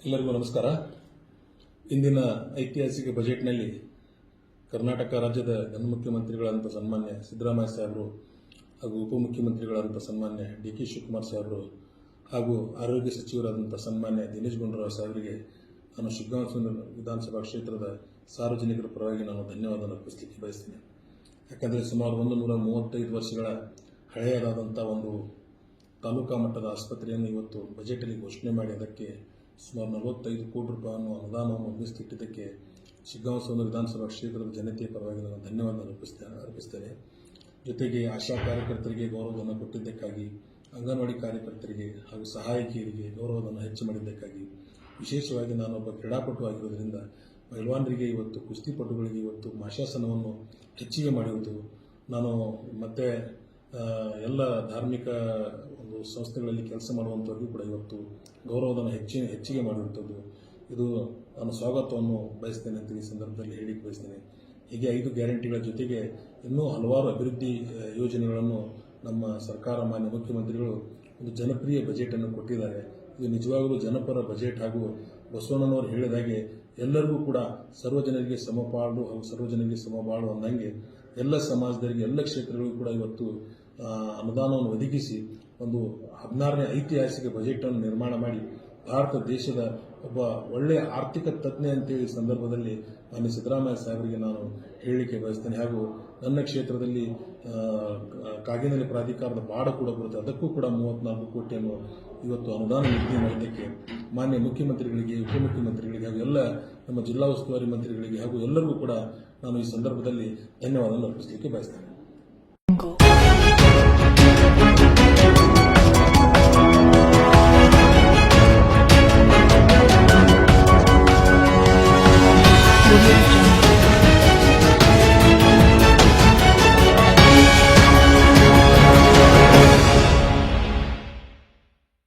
ಎಲ್ಲರಿಗೂ ನಮಸ್ಕಾರ. ಇಂದಿನ ಐತಿಹಾಸಿಕ ಬಜೆಟ್ನಲ್ಲಿ ಕರ್ನಾಟಕ ರಾಜ್ಯದ ಗಣ ಮುಖ್ಯಮಂತ್ರಿಗಳಾದಂಥ ಸನ್ಮಾನ್ಯ ಸಿದ್ದರಾಮಯ್ಯ ಸಾಹೇಬರು ಹಾಗೂ ಉಪಮುಖ್ಯಮಂತ್ರಿಗಳಾದಂಥ ಸನ್ಮಾನ್ಯ ಡಿ ಕೆ ಶಿವಕುಮಾರ್ ಸಾಹೇಬರು ಹಾಗೂ ಆರೋಗ್ಯ ಸಚಿವರಾದಂಥ ಸನ್ಮಾನ್ಯ ದಿನೇಶ್ ಗುಂಡೂರಾವ್ ಸಾಹೇಬರಿಗೆ ನಾನು ಶಿಗ್ಗಾಂವ ವಿಧಾನಸಭಾ ಕ್ಷೇತ್ರದ ಸಾರ್ವಜನಿಕರ ಪರವಾಗಿ ನಾನು ಧನ್ಯವಾದ ಅರ್ಪಿಸಲಿಕ್ಕೆ ಬಯಸ್ತೀನಿ. ಯಾಕಂದರೆ ಸುಮಾರು ಒಂದು ನೂರ ಮೂವತ್ತೈದು ವರ್ಷಗಳ ಹಳೆಯದಾದಂಥ ಒಂದು ತಾಲೂಕಾ ಮಟ್ಟದ ಆಸ್ಪತ್ರೆಯನ್ನು ಇವತ್ತು ಬಜೆಟಲ್ಲಿ ಘೋಷಣೆ ಮಾಡಿ ಅದಕ್ಕೆ ಸುಮಾರು ನಲವತ್ತೈದು ಕೋಟಿ ರೂಪಾಯಿ ರೂಪಾಯಿಯನ್ನು ಅನುದಾನವನ್ನು ಮೀಸಲಿಟ್ಟಿದ್ದಕ್ಕೆ ಶಿಗ್ಗಾಂವ ವಿಧಾನಸಭಾ ಕ್ಷೇತ್ರದ ಜನತೆಯ ಪರವಾಗಿ ನಾನು ಧನ್ಯವಾದ ಅರ್ಪಿಸ್ತೇನೆ ಅರ್ಪಿಸ್ತೇನೆ. ಜೊತೆಗೆ ಆಶಾ ಕಾರ್ಯಕರ್ತರಿಗೆ ಗೌರವವನ್ನು ಕೊಟ್ಟಿದ್ದಕ್ಕಾಗಿ, ಅಂಗನವಾಡಿ ಕಾರ್ಯಕರ್ತರಿಗೆ ಹಾಗೂ ಸಹಾಯಕಿಯರಿಗೆ ಗೌರವವನ್ನು ಹೆಚ್ಚು ಮಾಡಿದ್ದಕ್ಕಾಗಿ, ವಿಶೇಷವಾಗಿ ನಾನೊಬ್ಬ ಕ್ರೀಡಾಪಟು ಆಗಿರೋದ್ರಿಂದ ಪೈಲ್ವಾನರಿಗೆ ಇವತ್ತು ಕುಸ್ತಿಪಟುಗಳಿಗೆ ಇವತ್ತು ಮಾಶಾಸನವನ್ನು ಹೆಚ್ಚಿಗೆ ಮಾಡಿರುವುದು ನಾನು ಮತ್ತೆ ಎಲ್ಲ ಧಾರ್ಮಿಕ ಒಂದು ಸಂಸ್ಥೆಗಳಲ್ಲಿ ಕೆಲಸ ಮಾಡುವಂಥವ್ರಿಗೂ ಕೂಡ ಇವತ್ತು ಗೌರವವನ್ನು ಹೆಚ್ಚಿನ ಹೆಚ್ಚಿಗೆ ಮಾಡಿರುವಂಥದ್ದು ಇದು ನಾನು ಸ್ವಾಗತವನ್ನು ಬಯಸ್ತೇನೆ ಅಂತ ಈ ಸಂದರ್ಭದಲ್ಲಿ ಹೇಳಿ ಬಯಸ್ತೇನೆ. ಹೀಗೆ ಐದು ಗ್ಯಾರಂಟಿಗಳ ಜೊತೆಗೆ ಇನ್ನೂ ಹಲವಾರು ಅಭಿವೃದ್ಧಿ ಯೋಜನೆಗಳನ್ನು ನಮ್ಮ ಸರ್ಕಾರ ಮಾನ್ಯ ಮುಖ್ಯಮಂತ್ರಿಗಳು ಒಂದು ಜನಪ್ರಿಯ ಬಜೆಟನ್ನು ಕೊಟ್ಟಿದ್ದಾರೆ. ಇದು ನಿಜವಾಗಲೂ ಜನಪರ ಬಜೆಟ್ ಹಾಗೂ ಬಸವಣ್ಣನವರು ಹೇಳಿದ ಹಾಗೆ ಎಲ್ಲರಿಗೂ ಕೂಡ ಸರ್ವಜನರಿಗೆ ಸಮಪಾಲು ಹಾಗೂ ಸರ್ವಜನರಿಗೆ ಸಮಬಾಳು ಅಂದಂಗೆ ಎಲ್ಲ ಸಮಾಜದವರಿಗೆ, ಎಲ್ಲ ಕ್ಷೇತ್ರಗಳಿಗೂ ಕೂಡ ಇವತ್ತು ಅನುದಾನವನ್ನು ಒದಗಿಸಿ ಒಂದು ಹದಿನಾರನೇ ಐತಿಹಾಸಿಕ ಬಜೆಟನ್ನು ನಿರ್ಮಾಣ ಮಾಡಿ ಭಾರತ ದೇಶದ ಒಬ್ಬ ಒಳ್ಳೆಯ ಆರ್ಥಿಕ ತಜ್ಞ ಅಂತೇಳಿ ಸಂದರ್ಭದಲ್ಲಿ ಮಾನ್ಯ ಸಿದ್ದರಾಮಯ್ಯ ಸಾಹೇಬರಿಗೆ ನಾನು ಹೇಳಲಿಕ್ಕೆ ಬಯಸ್ತೇನೆ. ಹಾಗೂ ನನ್ನ ಕ್ಷೇತ್ರದಲ್ಲಿ ಆ, ಕಾಗಿನೆಲೆ ಪ್ರಾಧಿಕಾರದ ಬಾಡ ಕೂಡ ಬರುತ್ತೆ. ಅದಕ್ಕೂ ಕೂಡ ಮೂವತ್ನಾಲ್ಕು ಕೋಟಿಯನ್ನು ಇವತ್ತು ಅನುದಾನ ನಿಧಿ ಮಾಡಿದ್ದಕ್ಕೆ ಮಾನ್ಯ ಮುಖ್ಯಮಂತ್ರಿಗಳಿಗೆ ಉಪಮುಖ್ಯಮಂತ್ರಿಗಳಿಗೆ ಹಾಗೂ ಎಲ್ಲ ನಮ್ಮ ಜಿಲ್ಲಾ ಉಸ್ತುವಾರಿ ಮಂತ್ರಿಗಳಿಗೆ ಹಾಗೂ ಎಲ್ಲರಿಗೂ ಕೂಡ ನಾನು ಈ ಸಂದರ್ಭದಲ್ಲಿ ಧನ್ಯವಾದವನ್ನು ಅರ್ಪಿಸಲಿಕ್ಕೆ ಬಯಸ್ತೇನೆ.